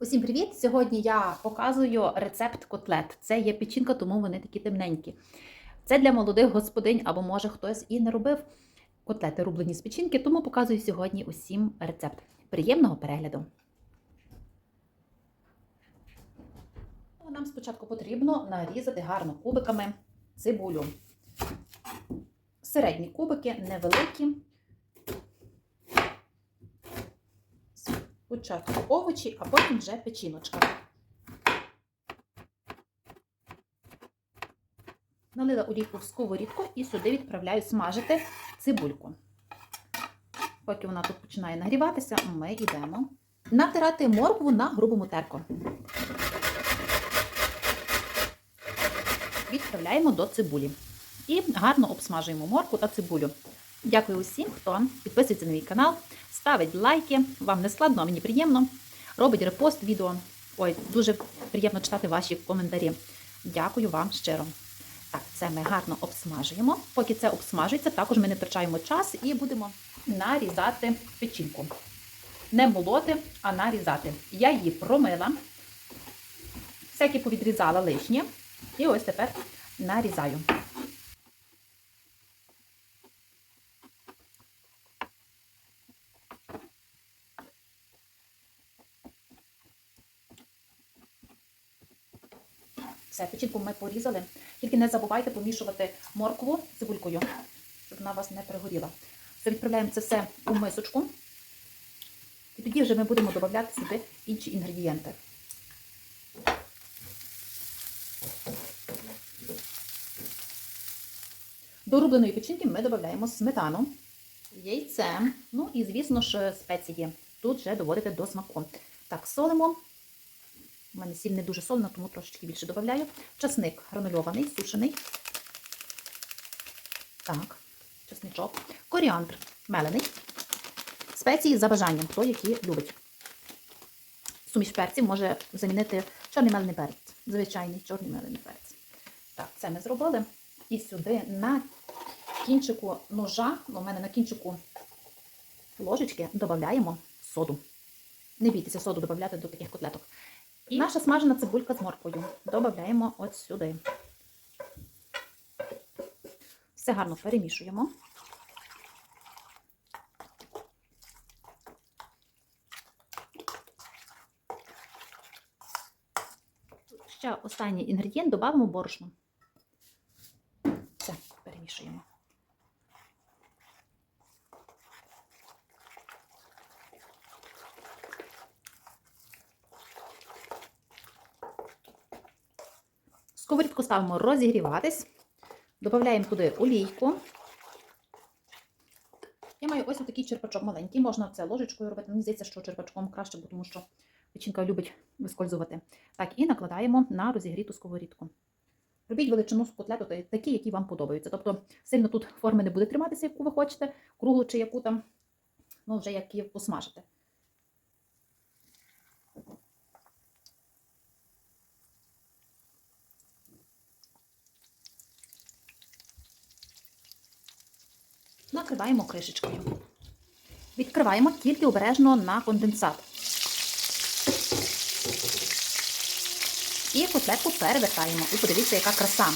Усім привіт! Сьогодні я показую рецепт котлет. Це є печінка, тому вони такі темненькі. Це для молодих господинь, або може хтось і не робив котлети рублені з печінки, тому показую сьогодні усім рецепт. Приємного перегляду! Нам спочатку потрібно нарізати гарно кубиками цибулю. Середні кубики, невеликі. Спочатку овочі, а потім вже печіночка. Налила олійку в сковорідку і сюди відправляю смажити цибульку. Поки вона тут починає нагріватися, ми йдемо натирати моркву на грубому терку. Відправляємо до цибулі. І гарно обсмажуємо моркву та цибулю. Дякую усім, хто підписується на мій канал, ставить лайки, вам не складно, а мені приємно. Робить репост відео. Ой, дуже приємно читати ваші коментарі. Дякую вам щиро. Так, це ми гарно обсмажуємо. Поки це обсмажується, також ми не втрачаємо час і будемо нарізати печінку. Не молоти, а нарізати. Я її промила, всякі повідрізала лишнє. І ось тепер нарізаю. Все, печінку ми порізали. Тільки не забувайте помішувати моркву з цибулькою, щоб вона у вас не перегоріла. Все, відправляємо це все у мисочку. І тоді вже ми будемо додавати сюди інші інгредієнти. До рубленої печінки ми додаємо сметану, яйце, ну і, звісно ж, спеції. Тут вже доводите до смаку. Так, солимо. У мене сіль не дуже солена, тому трошечки більше додаю. Часник гранульований, сушений. Так, часничок. Коріандр мелений. Спеції за бажанням, хто які любить. Суміш перців може замінити чорний мелений перець. Звичайний чорний мелений перець. Так, це ми зробили. І сюди на кінчику ножа, у мене на кінчику ложечки, додаємо соду. Не бійтеся соду додати до таких котлеток. І наша смажена цибулька з морквою. Додаємо от сюди. Все гарно перемішуємо. Ще останній інгредієнт додамо борошно. Все, перемішуємо. Сковорідку ставимо розігріватись. Додаємо туди олійку. Я маю ось такий черпачок маленький. Можна це ложечкою робити. Мені здається, що черпачком краще, тому що печінка любить вискользувати. Так, і накладаємо на розігріту сковорідку. Робіть величину з котлету такі, які вам подобаються. Тобто сильно тут форми не буде триматися, яку ви хочете, круглу чи яку там, ну вже як її посмажити. Накриваємо кришечкою. Відкриваємо тільки обережно на конденсат. І котлетку перевертаємо. І подивіться, яка краса.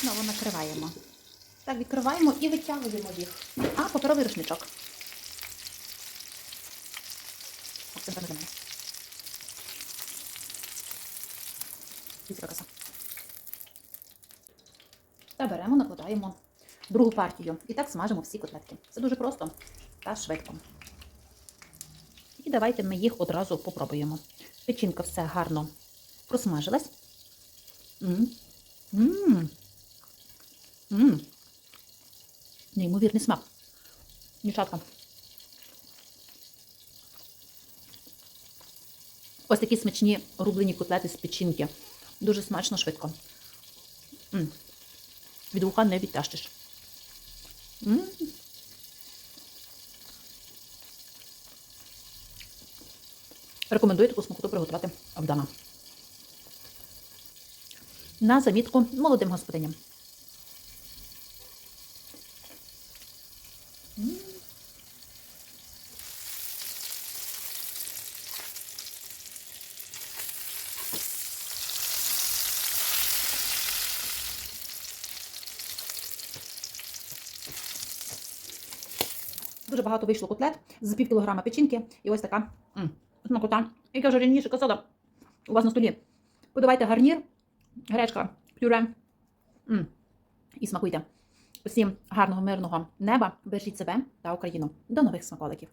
Знову накриваємо. Так, відкриваємо і витягуємо їх. А, паперовий рушничок. На землі. Дивіться. Та беремо, накладаємо другу партію. І так смажимо всі котлетки. Це дуже просто та швидко. І давайте ми їх одразу попробуємо. Печінка все гарно просмажилась. Неймовірний смак. Дівчатка. Ось такі смачні рублені котлети з печінки. Дуже смачно, швидко. М -м. Від вуха не відтяжчиш. М -м. Рекомендую таку смакоту приготувати вдома. на замітку молодим господиням. Дуже багато вийшло котлет з пів кілограма печінки і ось така смакота. Як я вже раніше казала, у вас на столі. Подавайте гарнір, гречка, пюре. М, І смакуйте. Усім гарного, мирного неба, бережіть себе та Україну. До нових смаколиків!